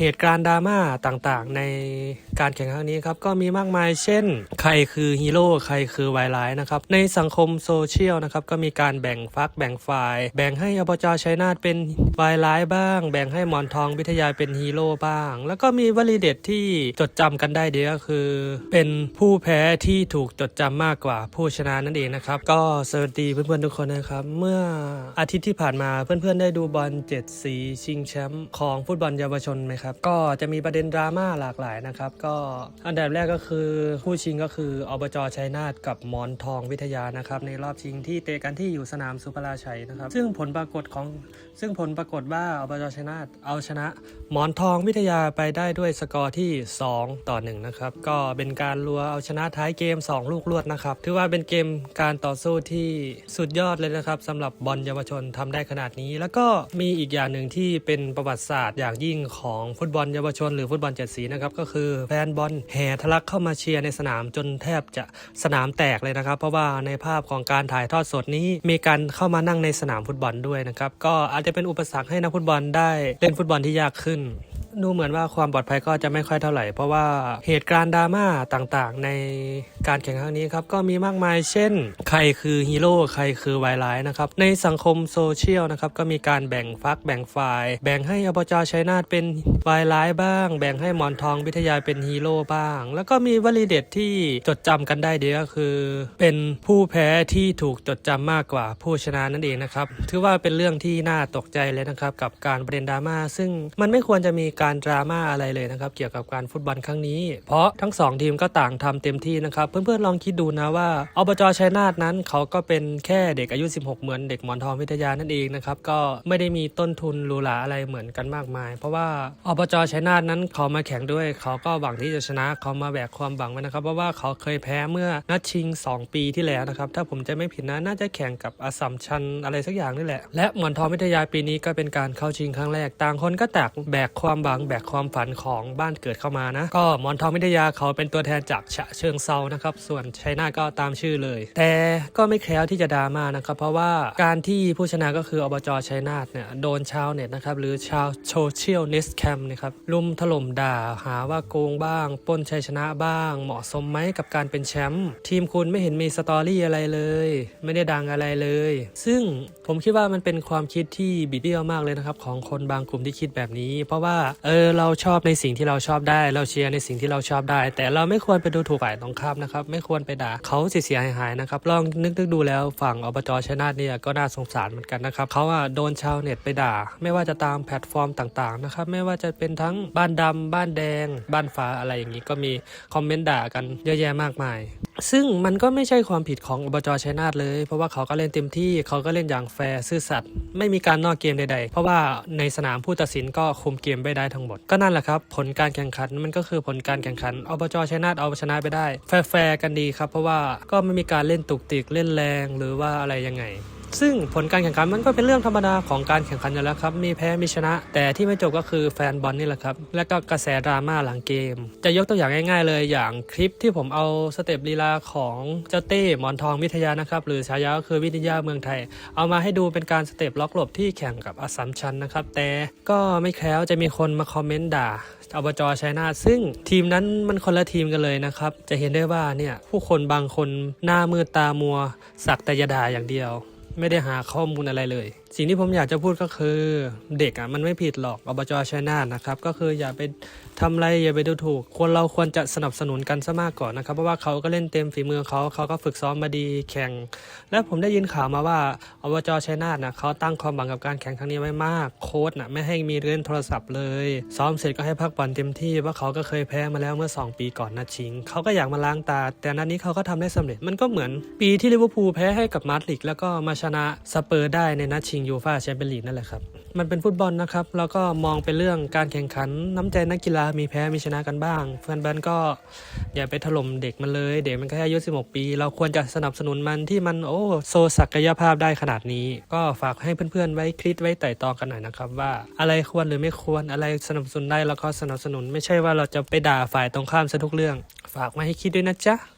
เหตุการณ์ดราม่าต่างๆ ในการแข่งครั้งนี้ครับก็มีมากมาย เช่น ใครคือฮีโร่ใครคือวายร้ายนะครับในสังคมโซเชียลนะครับก็มีการแบ่งฟักแบ่งฝ่าย แบ่งให้อบจชัยนาทเป็นวายร้ายบ้าง แบ่งให้หมอนทองวิทยาเป็นฮีโร่บ้าง แล้วก็มีวลีเด็ดที่จดจำกันได้เดียก็คือ เป็นผู้แพ้ที่ถูกจดจำมากกว่าผู้ชนะนั่นเองนะครับก็สวัสดีเพื่อนๆทุกคนนะครับเมื่ออาทิตย์ที่ผ่านมาเพื่อนๆได้ดูบอลเจ็ดสีชิงแชมป์ของฟุตบอลเยาวชนไหมครับก็จะมีประเด็นดราม่าหลากหลายนะครับก็อันดับแรกก็คือคู่ชิงก็คืออบจชัยนาทกับหมอนทองวิทยานะครับในรอบชิงที่เตะกันที่อยู่สนามสุภราชัยนะครับซึ่งผลปรากฏของซึ่งผลปรากฏว่าอบจชัยนาทเอาชนะหมอนทองวิทยาไปได้ด้วยสกอร์ที่ 2 ต่อ1นะครับก็เป็นการรัวเอาชนะท้ายเกม 2 ลูกรวดนะครับถือว่าเป็นเกมการต่อสู้ที่สุดยอดเลยนะครับสำหรับบอลเยาวชนทำได้ขนาดนี้ แล้วก็มีอีกอย่างหนึ่งที่เป็นประวัติศาสตร์อย่างยิ่งของฟุตบอลเยาวชนหรือฟุตบอลเจ็ดสีนะครับก็คือแฟนบอลแห่ทะลักเข้ามาเชียร์ในสนามจนแทบจะสนามแตกเลยนะครับ เพราะว่าในภาพของการถ่ายทอดสดนี้ มีการเข้ามานั่งในสนามฟุตบอลด้วยนะครับก็อาจจะเป็นอุปสรรคให้นักฟุตบอลได้เล่นฟุตบอลที่ยากขึ้น ดูเหมือนว่าความปลอดภัยก็จะไม่ค่อยเท่าไหร่ เพราะว่าเหตุการณ์ดราม่าต่างๆ ในการแข่งครั้งนี้ครับก็มีมากมาย เช่น ใครคือฮีโร่ใครคือวายร้ายนะครับในสังคมโซเชียลนะครับก็มีการแบ่งฟักแบ่งฝ่าย แบ่งให้อบจชัยนาทเป็นวายร้ายบ้าง แบ่งให้หมอนทองวิทยาเป็นฮีโร่บ้าง แล้วก็มีวลีเด็ดที่จดจำกันได้เดียวก็คือ เป็นผู้แพ้ที่ถูกจดจำมากกว่าผู้ชนะนั่นเองนะครับถือว่าเป็นเรื่องที่น่าตกใจเลยนะครับกับการประเด็นดราม่าซึ่งมันไม่ควรจะมีการดราม่าอะไรเลยนะครับเกี่ยวกับการฟุตบอลครั้งนี้ เพราะทั้งสองทีมก็ต่างทำเต็มที่นะครับเพื่อนๆลองคิดดูนะว่าอบจชัยนาทนั้นเขาก็เป็นแค่เด็กอายุ 16 เหมือนเด็กหมอนทองวิทยานั่นเองนะครับก็ไม่ได้มีต้นทุนหรูหราอะไรเหมือนกันมากมาย เพราะว่าอบจชัยนาทนั้นเขามาแข่งด้วย เขาก็หวังที่จะชนะเขามาแบกความหวังไว้นะครับเพราะว่าเขาเคยแพ้เมื่อนัดชิง 2 ปีที่แล้วนะครับถ้าผมจะไม่ผิดนะน่าจะแข่งกับอสัมชัญอะไรสักอย่างนี่แหละและหมอนทองวิทยาปีนี้ก็เป็นการเข้าชิงครั้งแรกต่างคนก็แตกแบกความหวังแบกความฝันของบ้านเกิดเข้ามานะ ก็มอนทองวิทยาเขาเป็นตัวแทนจากฉะเชิงเซานะครับ ส่วนชัยนาก็ตามชื่อเลย แต่ก็ไม่แคล้วที่จะดราม่านะครับ เพราะว่าการที่ผู้ชนะก็คืออบจชัยนาทเนี่ยโดนชาวเน็ตนะครับหรือชาวโซเชียลเนสแคมนะครับลุมถล่มด่าหาว่าโกงบ้างป้นชัยชนะบ้าง เหมาะสมไหมกับการเป็นแชมป์ทีมคุณไม่เห็นมีสตอรี่อะไรเลย ไม่ได้ดังอะไรเลย ซึ่งผมคิดว่ามันเป็นความคิดที่บิดเบี้ยวมากเลยนะครับ ของคนบางกลุ่มที่คิดแบบนี้ เพราะว่าเออเราชอบในสิ่งที่เราชอบได้ เราเชียร์ในสิ่งที่เราชอบได้ แต่เราไม่ควรไปดูถูกฝ่ายตรงข้ามนะครับ ไม่ควรไปด่าเขาเสียหายๆนะครับลองนึกนึกดูแล้วฝั่งอบจชนาทเนี่ยก็น่าสงสารเหมือนกันนะครับเขาอะโดนชาวเน็ตไปด่า ไม่ว่าจะตามแพลตฟอร์มต่างๆนะครับไม่ว่าจะเป็นทั้งบ้านดำบ้านแดง บ้านฟ้าอะไรอย่างนี้ก็มีคอมเมนต์ด่ากันเยอะแยะมากมายซึ่งมันก็ไม่ใช่ความผิดของอบจชัยนาทเลย เพราะว่าเขาก็เล่นเต็มที่เขาก็เล่นอย่างแฟร์ซื่อสัตย์ไม่มีการนอกเกมใดๆ เพราะว่าในสนามผู้ตัดสินก็คุมเกมไปได้ทั้งหมด ก็นั่นแหละครับ ผลการแข่งขันมันก็คือผลการแข่งขันอบจชัยนาทเอาชนะไปได้ แฟร์กันดีครับ เพราะว่าก็ไม่มีการเล่นตุกติกเล่นแรงหรือว่าอะไรยังไง ซึ่งผลการแข่งขันมันก็เป็นเรื่องธรรมดาของการแข่งขันอยู่แล้วครับมีแพ้มีชนะ แต่ที่ไม่จบก็คือแฟนบอลนี่แหละครับและก็กระแสดราม่าหลังเกม จะยกตัวอย่างง่ายๆ เลยอย่างคลิปที่ผมเอาสเต็ปลีลาของเจ้าเต้หมอนทองวิทยานะครับหรือฉายาก็คือวิทยาเมืองไทย เอามาให้ดูเป็นการสเต็ปล็อกหลบที่แข่งกับอสสัมชัญนะครับแต่ก็ไม่แคล้วจะมีคนมาคอมเมนต์ด่าอบจชัยนาทซึ่งทีมนั้นมันคนละทีมกันเลยนะครับจะเห็นได้ว่าเนี่ยผู้คนบางคนหน้ามืดตามัว สักแต่ยาด่าอย่างเดียว ไม่ได้หาข้อมูลอะไรเลย สิ่งที่ผมอยากจะพูดก็คือเด็กอะมันไม่ผิดหรอกอบจชัยนาทนะครับ ก็คืออย่าไปทำอะไรอย่าไปดูถูกควรเราควรจะสนับสนุนกันซะมากก่อนนะครับ เพราะว่าเขาก็เล่นเต็มฝีมือเขาเขาก็ฝึกซ้อมมาดีแข่ง และผมได้ยินข่าวมาว่าอบจชัยนาทนะเขาตั้งความหวังกับการแข่งครั้งนี้ไว้มากโค้ชนะไม่ให้มีเล่นโทรศัพท์เลย ซ้อมเสร็จก็ให้พักผ่อนเต็มที่เพราะเขาก็เคยแพ้มาแล้วเมื่อ 2 ปีก่อนนัดชิงเขาก็อยากมาล้างตา แต่นัดนี้เขาก็ทำได้สำเร็จมันก็เหมือน ปีที่ลิเวอร์พูลแพ้ให้กับมาดริดแล้วก็มาชนะสเปอร์ได้ในนัดชิงยูฟาแชมเปี้ยนลีกนั่นแหละครับ มันเป็นฟุตบอลนะครับ แล้วก็มองเป็นเรื่องการแข่งขันน้ำใจนักกีฬามีแพ้มีชนะกันบ้างแฟนบอลก็อย่าไปถล่มเด็กมันเลย เด็กมันแค่อายุ 16 ปี เราควรจะสนับสนุนมันที่มันโอ้โซศักยภาพได้ขนาดนี้ ก็ฝากให้เพื่อนๆไว้คิดไว้ไต่ตองกันหน่อยนะครับว่าอะไรควรหรือไม่ควรอะไรสนับสนุนได้แล้วก็สนับสนุน ไม่ใช่ว่าเราจะไปด่าฝ่ายตรงข้ามซะทุกเรื่อง ฝากมาให้คิดด้วยนะจ๊ะ